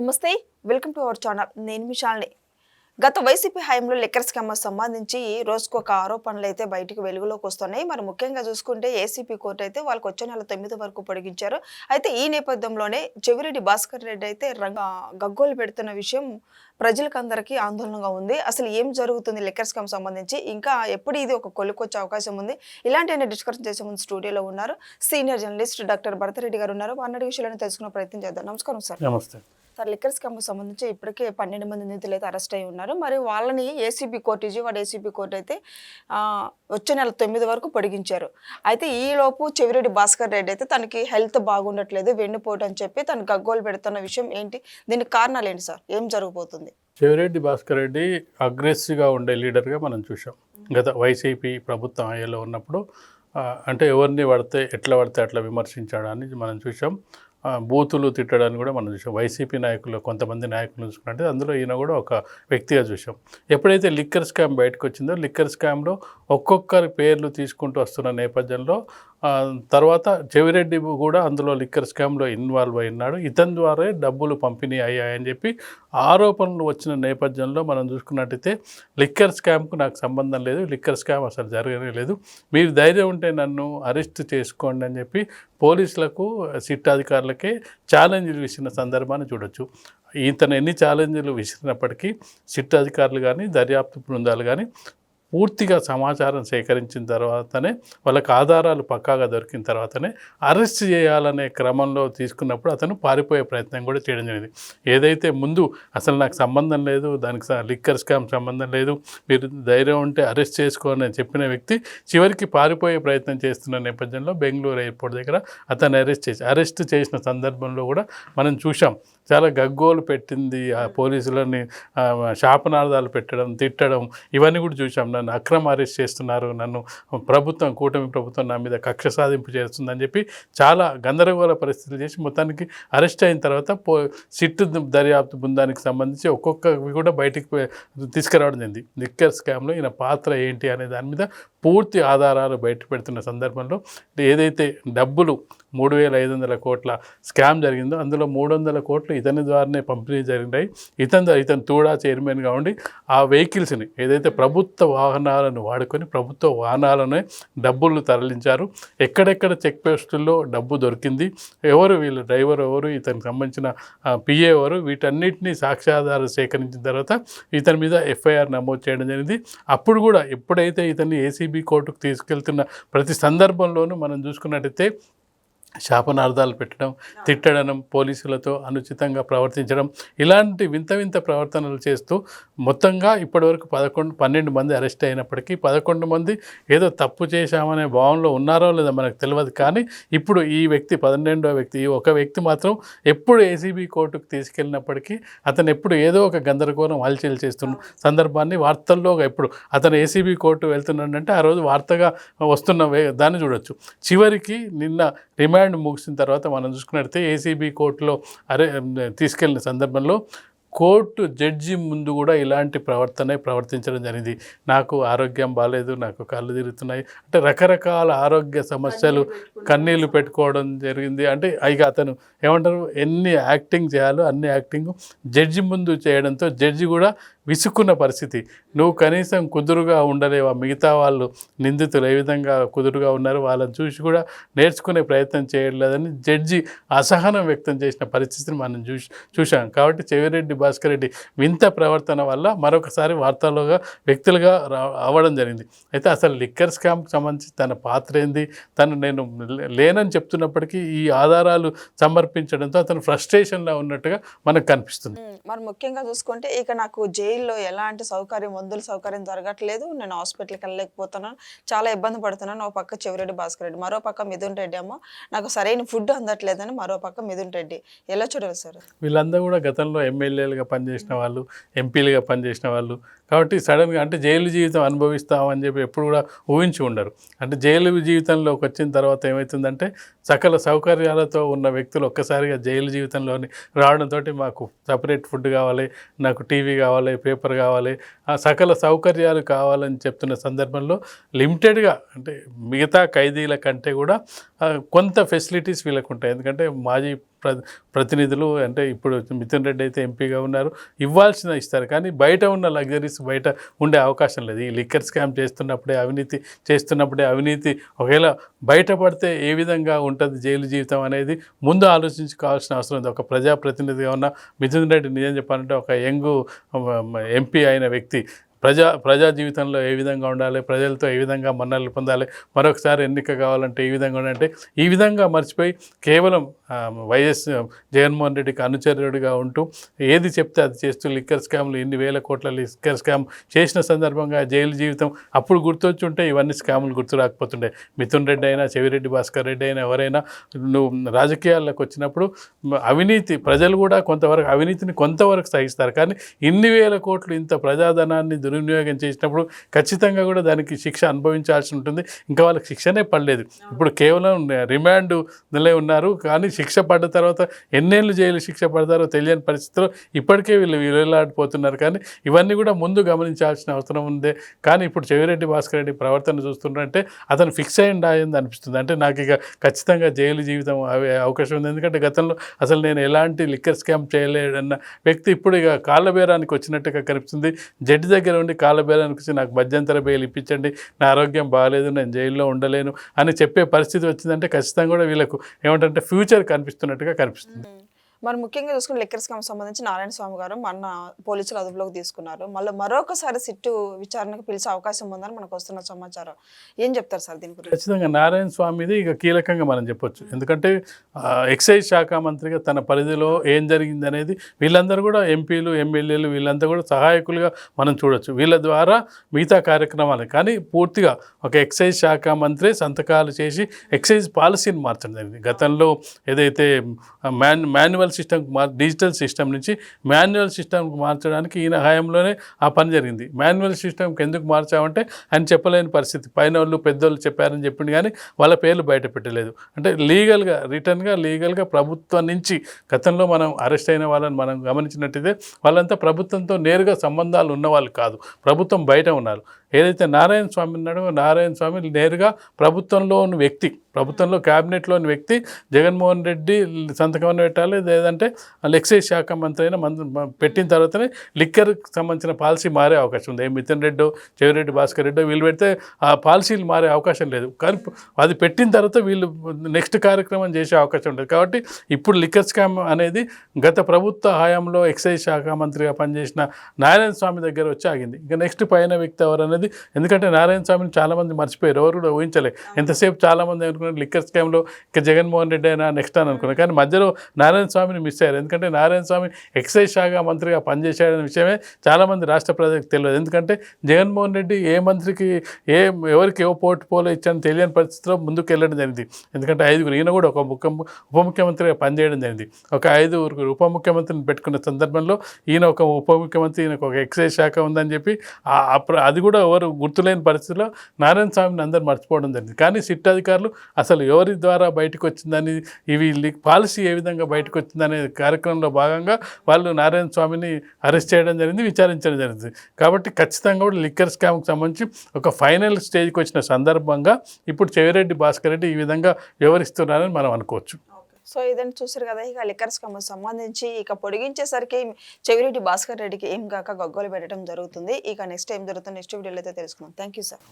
నమస్తే welcome to our channel. నేను మిషాల్ని గత వైసీపీ హయాంలో లిక్కర్ స్కామ్ సంబంధించి రోజుకు ఒక ఆరోపణలు అయితే బయటకు వెలుగులోకి వస్తున్నాయి. మరి ముఖ్యంగా చూసుకుంటే ఏసీపీ కోర్టు అయితే వాళ్ళకి వచ్చే నెల తొమ్మిది వరకు పొడిగించారు. అయితే ఈ నేపథ్యంలోనే చెవిరెడ్డి భాస్కర్ రెడ్డి అయితే రంగ గగ్గోలు పెడుతున్న విషయం ప్రజలకు అందరికీ ఆందోళనగా ఉంది. అసలు ఏం జరుగుతుంది లిక్కర్ స్కామ్ సంబంధించి? ఇంకా ఎప్పుడు ఇది ఒక కొలుకొచ్చే అవకాశం ఉంది? ఇలాంటి డిస్కషన్ చేసే ముందు స్టూడియోలో ఉన్నారు సీనియర్ జర్నలిస్ట్ డాక్టర్ భరతరెడ్డి గారు ఉన్నారు. అన్నటి విషయాలను తెలుసుకునే ప్రయత్నం చేద్దాం. నమస్కారం సార్. నమస్తే. సార్ లిక్కర్ స్కామ్ సంబంధించి ఇప్పటికే పన్నెండు మంది నిధులు అయితే అరెస్ట్ అయి ఉన్నారు. మరి వాళ్ళని ACB court Vijayawada ACB court అయితే వచ్చే నెల తొమ్మిది వరకు పొడిగించారు. అయితే ఈలోపు చెవిరెడ్డి భాస్కర్ రెడ్డి అయితే తనకి హెల్త్ బాగుండట్లేదు వెన్నుపోటు అని చెప్పి తను గగ్గోలు పెడుతున్న విషయం ఏంటి? దీనికి కారణాలు ఏంటి సార్? ఏం జరగబోతుంది? చెవిరెడ్డి భాస్కర్ రెడ్డి అగ్రెసివ్గా ఉండే లీడర్గా మనం చూసాం గత వైసీపీ ప్రభుత్వం అయ్యేలో ఉన్నప్పుడు అంటే ఎవరిని పడితే ఎట్లా పడితే అట్లా విమర్శించాడని మనం చూసాం బూతులు తిట్టడాన్ని కూడా మనం చూసాం. వైసీపీ నాయకులు కొంతమంది నాయకులు చూసుకున్నట్టు అందులో ఈయన కూడా ఒక వ్యక్తిగా చూసాం. ఎప్పుడైతే లిక్కర్ స్కామ్ బయటకు వచ్చిందో లిక్కర్ స్కామ్లో ఒక్కొక్కరి పేర్లు తీసుకుంటూ వస్తున్న నేపథ్యంలో తర్వాత చెవిరెడ్డి కూడా అందులో లిక్కర్ స్కామ్లో ఇన్వాల్వ్ అయినాడు. ఇతని ద్వారా డబ్బులు పంపిణీ అయ్యాయని చెప్పి ఆరోపణలు వచ్చిన నేపథ్యంలో మనం చూసుకున్నట్టయితే లిక్కర్ స్కామ్కు నాకు సంబంధం లేదు. లిక్కర్ స్కామ్ అసలు జరగనే లేదు. మీరు ధైర్యం ఉంటే నన్ను అరెస్ట్ చేసుకోండి అని చెప్పి పోలీసులకు సిట్ అధికారులకే ఛాలెంజ్లు విసిన సందర్భాన్ని చూడొచ్చు. ఇతను ఎన్ని ఛాలెంజ్లు విసిరినప్పటికీ సిట్ అధికారులు కానీ దర్యాప్తు బృందాలు కానీ పూర్తిగా సమాచారం సేకరించిన తర్వాతనే వాళ్ళకి ఆధారాలు పక్కాగా దొరికిన తర్వాతనే అరెస్ట్ చేయాలనే క్రమంలో తీసుకున్నప్పుడు అతను పారిపోయే ప్రయత్నం కూడా చేయడం జరిగింది. ఏదైతే ముందు అసలు నాకు సంబంధం లేదు దానికి లిక్కర్ స్కామ్ సంబంధం లేదు మీరు ధైర్యం ఉంటే అరెస్ట్ చేసుకోని చెప్పిన వ్యక్తి చివరికి పారిపోయే ప్రయత్నం చేస్తున్న నేపథ్యంలో బెంగళూరు ఎయిర్పోర్ట్ దగ్గర అతను అరెస్ట్ చేసి అరెస్ట్ చేసిన సందర్భంలో కూడా మనం చూసాం చాలా గగ్గోలు పెట్టింది ఆ పోలీసులని శాపనార్థాలు పెట్టడం తిట్టడం ఇవన్నీ కూడా చూసాం నన్ను అక్రమ అరెస్ట్ చేస్తున్నారు నన్ను ప్రభుత్వం కూటమి ప్రభుత్వం నా మీద కక్ష సాధింపు చేస్తుందని చెప్పి చాలా గందరగోళ పరిస్థితులు చేసి మొత్తానికి అరెస్ట్ అయిన తర్వాత పో సిట్టు దర్యాప్తు బృందానికి సంబంధించి ఒక్కొక్కవి కూడా బయటికి తీసుకురావడం జరిగింది. లిక్కర్ స్కామ్లో ఈయన పాత్ర ఏంటి అనే దాని మీద పూర్తి ఆధారాలు బయటపెడుతున్న సందర్భంలో ఏదైతే డబ్బులు మూడు వేల ఐదు వందల కోట్ల స్కామ్ జరిగిందో అందులో మూడు వందల కోట్లు ఇతని ద్వారానే పంపిణీ జరిగినాయి. ఇతని ఇతను తూడా చైర్మన్గా ఉండి ఆ వెహికల్స్ని ఏదైతే ప్రభుత్వ వాహనాలను వాడుకొని ప్రభుత్వ వాహనాలనే డబ్బులు తరలించారు. ఎక్కడెక్కడ చెక్ పోస్టుల్లో డబ్బు దొరికింది ఎవరు వీళ్ళు డ్రైవర్ ఎవరు ఇతనికి సంబంధించిన పిఏ ఎవరు వీటన్నిటిని సాక్ష్యాధారాలు సేకరించిన తర్వాత ఇతని మీద ఎఫ్ఐఆర్ నమోదు చేయడం జరిగింది. అప్పుడు కూడా ఎప్పుడైతే ఇతన్ని ఏసీబీ కోర్టుకు తీసుకెళ్తున్న ప్రతి సందర్భంలోనూ మనం చూసుకున్నట్టయితే శాపనార్థాలు పెట్టడం తిట్టడం పోలీసులతో అనుచితంగా ప్రవర్తించడం ఇలాంటి వింత వింత ప్రవర్తనలు చేస్తూ మొత్తంగా ఇప్పటివరకు పదకొండు పన్నెండు మంది అరెస్ట్ అయినప్పటికీ పదకొండు మంది ఏదో తప్పు చేశామనే భావంలో ఉన్నారో లేదో మనకు తెలియదు కానీ ఇప్పుడు ఈ వ్యక్తి పన్నెండో వ్యక్తి ఈ ఒక వ్యక్తి మాత్రం ఎప్పుడు ఏసీబీ కోర్టుకు తీసుకెళ్ళినప్పటికీ అతను ఎప్పుడు ఏదో ఒక గందరగోళం హల్చల్ చేస్తున్న సందర్భాన్ని వార్తల్లో ఎప్పుడు అతను ఏసీబీ కోర్టు వెళ్తున్నాడంటే ఆ రోజు వార్తగా వస్తున్న దాన్ని చూడొచ్చు. చివరికి నిన్న రిమాండ్ ముగిసిన తర్వాత మనం చూసుకున్నట్లయితే ఏసీబీ కోర్టులో అరే తీసుకెళ్ళిన సందర్భంలో కోర్టు జడ్జి ముందు కూడా ఇలాంటి ప్రవర్తనే ప్రవర్తించడం జరిగింది. నాకు ఆరోగ్యం బాగాలేదు నాకు కళ్ళు తిరుగుతున్నాయి అంటే రకరకాల ఆరోగ్య సమస్యలు కన్నీళ్ళు పెట్టుకోవడం జరిగింది. అంటే ఇక అతను ఏమంటారు ఎన్ని యాక్టింగ్ చేయాలో అన్ని యాక్టింగ్ జడ్జి ముందు చేయడంతో జడ్జి కూడా విసుక్కున్న పరిస్థితి. నువ్వు కనీసం కుదురుగా ఉండలేవా? మిగతా వాళ్ళు నిందితులు ఏ విధంగా కుదురుగా ఉన్నారు? వాళ్ళని చూసి కూడా నేర్చుకునే ప్రయత్నం చేయలేదని జడ్జి అసహనం వ్యక్తం చేసిన పరిస్థితిని మనం చూసి చూశాం. కాబట్టి చెవిరెడ్డి భాస్కర్ రెడ్డి వింత ప్రవర్తన వల్ల మరొకసారి వార్తలుగా వ్యక్తులుగా అవ్వడం జరిగింది. అయితే అసలు లిక్కర్ స్కామ్కి సంబంధించి తన పాత్ర ఏంది? తను నేను లేనని చెప్తున్నప్పటికీ ఈ ఆధారాలు సమర్పించడంతో అతను ఫ్రస్ట్రేషన్లో ఉన్నట్టుగా మనకు కనిపిస్తుంది. మరి ముఖ్యంగా చూసుకుంటే ఇక నాకు జైల్లో ఎలాంటి సౌకర్యం మందుల సౌకర్యం జరగట్లేదు. నేను హాస్పిటల్కి వెళ్ళలేకపోతున్నాను. చాలా ఇబ్బంది పడుతున్నాను. ఒక పక్క చెవిరెడ్డి భాస్కర్ రెడ్డి మరో పక్క మిథున్ రెడ్డి అమ్మ. నాకు సరైన ఫుడ్ అందట్లేదని మరో పక్క మిథున్ రెడ్డి. ఎలా చూడాలి సార్? వీళ్ళందరూ కూడా గతంలో ఎమ్మెల్యేలుగా పనిచేసిన వాళ్ళు ఎంపీలుగా పనిచేసిన వాళ్ళు. కాబట్టి సడన్గా అంటే జైలు జీవితం అనుభవిస్తామని చెప్పి ఎప్పుడు కూడా ఊహించి ఉండరు. అంటే జైలు జీవితంలోకి వచ్చిన తర్వాత ఏమవుతుందంటే సకల సౌకర్యాలతో ఉన్న వ్యక్తులు ఒక్కసారిగా జైలు జీవితంలోని రావడంతో మాకు సపరేట్ ఫుడ్ కావాలి నాకు టీవీ కావాలి పేపర్ కావాలి ఆ సకల సౌకర్యాలు కావాలని చెప్తున్న సందర్భంలో లిమిటెడ్గా అంటే మిగతా ఖైదీల కంటే కూడా కొంత ఫెసిలిటీస్ వీళ్ళకు ఉంటాయి ఎందుకంటే మాజీ ప్రతినిధులు అంటే ఇప్పుడు మిథున్ రెడ్డి అయితే ఎంపీగా ఉన్నారు. ఇవ్వాల్సిన ఇస్తారు. కానీ బయట ఉన్న లగ్జరీస్ బయట ఉండే అవకాశం లేదు. ఈ లిక్కర్ స్కామ్ చేస్తున్నప్పుడే అవినీతి చేస్తున్నప్పుడే అవినీతి ఒకవేళ బయటపడితే ఏ విధంగా ఉంటుంది జైలు జీవితం అనేది ముందు ఆలోచించుకోవాల్సిన అవసరం ఉంది ఒక ప్రజాప్రతినిధిగా ఉన్న మిథున్ రెడ్డి నిజం చెప్పాలంటే ఒక యంగ్ ఎంపీ అయిన వ్యక్తి. ప్రజా ప్రజా జీవితంలో ఏ విధంగా ఉండాలి? ప్రజలతో ఏ విధంగా మన్నలు పొందాలి? మరొకసారి ఎన్నిక కావాలంటే ఈ విధంగా ఉండాలంటే ఈ విధంగా మర్చిపోయి కేవలం వైఎస్ జగన్మోహన్ రెడ్డికి అనుచరుడిగా ఉంటూ ఏది చెప్తే అది చేస్తూ లిక్కర్ స్కామ్లు ఎన్ని వేల కోట్ల లిక్కర్ స్కామ్ చేసిన సందర్భంగా జైలు జీవితం అప్పుడు గుర్తొచ్చి ఉంటే ఇవన్నీ స్కాములు గుర్తు రాకపోతుండే. మిథున్ రెడ్డి అయినా చెవిరెడ్డి భాస్కర్ రెడ్డి అయినా ఎవరైనా నువ్వు రాజకీయాల్లోకి వచ్చినప్పుడు అవినీతి ప్రజలు కూడా కొంతవరకు అవినీతిని కొంతవరకు సహిస్తారు. కానీ ఇన్ని వేల కోట్లు ఇంత ప్రజాధనాన్ని దుర్వినియోగం చేసినప్పుడు ఖచ్చితంగా కూడా దానికి శిక్ష అనుభవించాల్సి ఉంటుంది. ఇంకా వాళ్ళకి శిక్షనే పడలేదు. ఇప్పుడు కేవలం రిమాండ్ నిలై ఉన్నారు. కానీ శిక్ష పడ్డ తర్వాత ఎన్నేళ్ళు జైలు శిక్ష పడతారో తెలియని పరిస్థితిలో ఇప్పటికే వీళ్ళు వీళ్ళలాడిపోతున్నారు కానీ ఇవన్నీ కూడా ముందు గమనించాల్సిన అవసరం ఉంది. కానీ ఇప్పుడు చెవిరెడ్డి భాస్కర్ రెడ్డి ప్రవర్తన చూస్తుంటే అతను ఫిక్స్ అయ్యింది అయింది అనిపిస్తుంది. అంటే నాకు ఇక ఖచ్చితంగా జైలు జీవితం అవే అవకాశం ఉంది. ఎందుకంటే గతంలో అసలు నేను ఎలాంటి లిక్కర్ స్కామ్ చేయలేడన్న వ్యక్తి ఇప్పుడు ఇక కాళ్ళబేరానికి వచ్చినట్టుగా కనిపిస్తుంది. జడ్జి దగ్గర ఉండి కాళ్ళబేరానికి వచ్చి నాకు మధ్యంతర బెయిల్ ఇప్పించండి నా ఆరోగ్యం బాగాలేదు నేను జైల్లో ఉండలేను అని చెప్పే పరిస్థితి వచ్చిందంటే ఖచ్చితంగా కూడా వీళ్ళకు ఏమంటే ఫ్యూచర్ కనిపిస్తున్నట్టుగా కనిపిస్తుంది. మరి ముఖ్యంగా చూసుకుని లిక్కర్ స్కామ్ సంబంధించి నారాయణ స్వామి గారు మొన్న పోలీసులు అదుపులోకి తీసుకున్నారు. మళ్ళీ మరొకసారి సిట్టు విచారణకు పిలిచే అవకాశం ఉందని మనకు వస్తున్న సమాచారం. ఏం చెప్తారు సార్ దీని గురించి? ఖచ్చితంగా నారాయణ స్వామిది ఇక కీలకంగా మనం చెప్పొచ్చు. ఎందుకంటే ఎక్సైజ్ శాఖ మంత్రిగా తన పరిధిలో ఏం జరిగింది అనేది వీళ్ళందరూ కూడా ఎంపీలు ఎమ్మెల్యేలు వీళ్ళంతా కూడా సహాయకులుగా మనం చూడొచ్చు. వీళ్ళ ద్వారా మిగతా కార్యక్రమాలు. కానీ పూర్తిగా ఒక ఎక్సైజ్ శాఖ మంత్రి సంతకాలు చేసి ఎక్సైజ్ పాలసీని మార్చడం జరిగింది. గతంలో ఏదైతే మాన్ మాన్యువల్ సిస్టమ్కి మార్ డిజిటల్ సిస్టమ్ నుంచి మాన్యువల్ సిస్టమ్కి మార్చడానికి ఈయన హయాంలోనే ఆ పని జరిగింది. మాన్యువల్ సిస్టమ్కి ఎందుకు మార్చామంటే ఆయన చెప్పలేని పరిస్థితి. పైన వాళ్ళు పెద్దోళ్ళు చెప్పారని చెప్పింది కానీ వాళ్ళ పేర్లు బయట పెట్టలేదు. అంటే లీగల్గా రిటర్న్గా లీగల్గా ప్రభుత్వం నుంచి గతంలో మనం అరెస్ట్ అయిన వాళ్ళని మనం గమనించినట్టయితే వాళ్ళంతా ప్రభుత్వంతో నేరుగా సంబంధాలు ఉన్నవాళ్ళు కాదు. ప్రభుత్వం బయట ఉన్నారు. ఏదైతే నారాయణ స్వామి ఉన్నాడో నారాయణ స్వామి నేరుగా ప్రభుత్వంలో ఉన్న వ్యక్తి ప్రభుత్వంలో క్యాబినెట్లోని వ్యక్తి జగన్మోహన్ రెడ్డి సంతకం పెట్టాలి లేదంటే ఎక్సైజ్ శాఖ మంత్రి అయినా మంత్రి పెట్టిన తర్వాతనే లిక్కర్కి సంబంధించిన పాలసీ మారే అవకాశం ఉంది. ఏ మిథున్ రెడ్డో చెవిరెడ్డి భాస్కర్ రెడ్డో వీళ్ళు పెడితే ఆ పాలసీలు మారే అవకాశం లేదు. కానీ అది పెట్టిన తర్వాత వీళ్ళు నెక్స్ట్ కార్యక్రమం చేసే అవకాశం ఉంటుంది కాబట్టి ఇప్పుడు లిక్కర్ స్కామ్ అనేది గత ప్రభుత్వ హయాంలో ఎక్సైజ్ శాఖ మంత్రిగా పనిచేసిన నారాయణ స్వామి దగ్గర వచ్చి ఆగింది. ఇంకా నెక్స్ట్ పైన వ్యక్తి ఎవరు అనేది ఎందుకంటే నారాయణ స్వామిని చాలామంది మర్చిపోయారు. ఎవరు కూడా ఊహించలే. ఎంతసేపు చాలామంది అనుకున్నారు లిక్కర్ స్కామ్లో ఇక జగన్మోహన్ రెడ్డి అయినా నెక్స్ట్ అని అనుకున్నారు. కానీ మధ్యలో నారాయణ స్వామిని మిస్ అయ్యారు. ఎందుకంటే నారాయణ స్వామి ఎక్సైజ్ శాఖ మంత్రిగా పనిచేశాడనే విషయమే చాలామంది రాష్ట్ర ప్రజలకు తెలియదు. ఎందుకంటే జగన్మోహన్ రెడ్డి ఏ మంత్రికి ఏ ఎవరికి ఏ పోర్ట్ పోలో ఇచ్చానో తెలియని పరిస్థితిలో ముందుకు వెళ్ళడం జరిగింది. ఎందుకంటే ఐదుగురు ఈయన కూడా ఒక ముఖ్య ఉప ముఖ్యమంత్రిగా పనిచేయడం జరిగింది. ఒక ఐదుగురు ఉప ముఖ్యమంత్రిని పెట్టుకున్న సందర్భంలో ఈయన ఒక ఉప ముఖ్యమంత్రి ఈయనకు ఒక ఎక్సైజ్ శాఖ ఉందని చెప్పి అది కూడా ఎవరు గుర్తులేని పరిస్థితిలో నారాయణ స్వామిని అందరు మర్చిపోవడం జరిగింది. కానీ సిట్ అధికారులు అసలు ఎవరి ద్వారా బయటకు వచ్చిందని ఇవి పాలసీ ఏ విధంగా బయటకు వచ్చిందనే కార్యక్రమంలో భాగంగా వాళ్ళు నారాయణ స్వామిని అరెస్ట్ చేయడం జరిగింది విచారించడం జరిగింది. కాబట్టి ఖచ్చితంగా కూడా లిక్కర్ స్కామ్కి సంబంధించి ఒక ఫైనల్ స్టేజ్కి వచ్చిన సందర్భంగా ఇప్పుడు చెవిరెడ్డి భాస్కర్ రెడ్డి ఈ విధంగా వివరిస్తున్నారని మనం అనుకోవచ్చు. సో ఇదని చూసారు కదా ఇక లిక్కర్ స్కామ్ సంబంధించి ఇక పొడిగించేసరికి చెవిరెడ్డి భాస్కర్ రెడ్డికి ఏం కాక గగ్గోలు పెట్టడం జరుగుతుంది. ఇక నెక్స్ట్ ఏం జరుగుతుంది నెక్స్ట్ వీడియోలో అయితే తెలుసుకుందాం. Thank you sir.